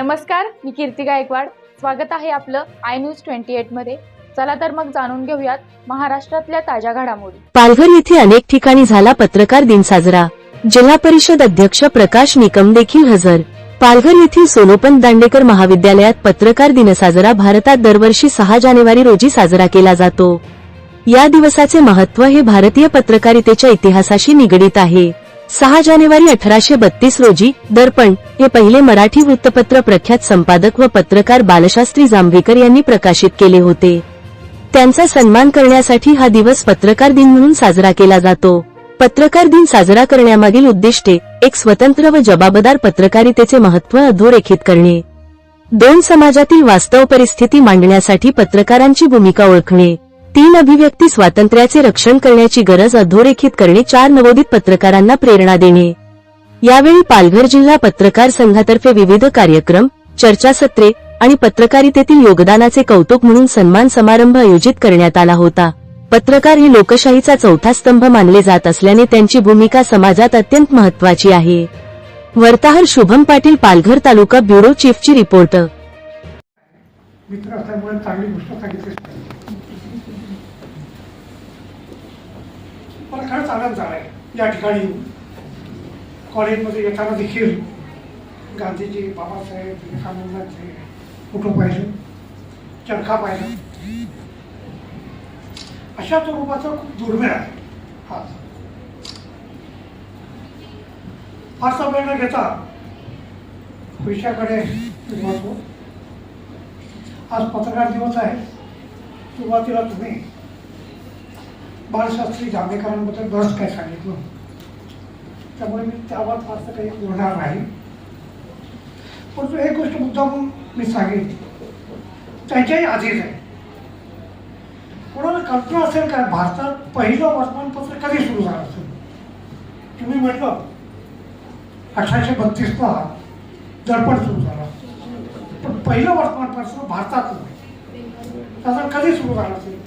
नमस्कार मी कीर्ती गायकवाड. स्वागत आहे आपलं आय न्यूज ट्वेंटी एटमध्ये. चला तर मग जाणून घेऊयात महाराष्ट्रातल्या ताज्या घडामोडी. पालघर येथे अनेक ठिकाणी झाला पत्रकार दिन साजरा. जिल्हा परिषद अध्यक्ष प्रकाश निकम देखील हजर. पालघर येथील सोनोपंत दांडेकर महाविद्यालयात पत्रकार दिन साजरा भारतात दरवर्षी सहा जानेवारी रोजी साजरा केला जातो. या दिवसाचे महत्त्व हे भारतीय पत्रकारितेच्या इतिहासाशी निगडीत आहे. सहा जानेवारी अठराशे बत्तीस रोजी दर्पण हे पहिले मराठी वृत्तपत्र प्रख्यात संपादक व पत्रकार बालशास्त्री जांभेकर यांनी प्रकाशित केले होते. त्यांचा सन्मान करण्यासाठी हा दिवस पत्रकार दिन म्हणून साजरा केला जातो. पत्रकार दिन साजरा करण्यामागील उद्दिष्टे एक स्वतंत्र व जबाबदार पत्रकारितेचे महत्त्व अधोरेखित करणे. दोन समाजातील वास्तव परिस्थिती मांडण्यासाठी पत्रकारांची भूमिका ओळखणे. तीन अभिव्यक्ती स्वातंत्र्याचे रक्षण करण्याची गरज अधोरेखित करणे चार नवोदित पत्रकारांना प्रेरणा देणे. यावेळी पालघर जिल्हा पत्रकार संघातर्फे विविध कार्यक्रम चर्चासत्रे आणि पत्रकारितेतील योगदानाचे कौतुक म्हणून सन्मान समारंभ आयोजित करण्यात आला होता. पत्रकार हे लोकशाहीचा चौथा स्तंभ मानले जात असल्याने त्यांची भूमिका समाजात अत्यंत महत्वाची आहे. वार्ताहर शुभम पाटील पालघर तालुका ब्युरो चीफची रिपोर्ट. मित्र असल्यामुळे चांगली गोष्ट सांगितली मला खरंच आनंद झाला आहे या ठिकाणी कॉलेजमध्ये येताना देखील गांधीजी बाबासाहेब विवेकानंदांचे फोटो पाहिलं चरखा पाहिलं. अशा स्वरूपाचं खूप दुर्मिळ आहे हा. फारसा वेळ न घेता विषयाकडे आज पत्रकार दिवस आहे. सुरुवातीला तुम्ही बाळशास्त्री जांभेकरांबद्दल बरंच काय सांगितलं. त्यामुळे मी त्यावर फारसं काही बोलणार नाही. परंतु एक गोष्ट मुद्दाम मी सांगेन. त्यांच्याही आधीच आहे. कोणाला कल्पना असेल का भारतात पहिलं वर्तमानपत्र कधी सुरू झालं असेल? तुम्ही म्हटलं अठराशे बत्तीसला दर्पण सुरू झालं. पहिलं वर्तमानपत्र भारतात त्याचा कधी सुरू झालं असेल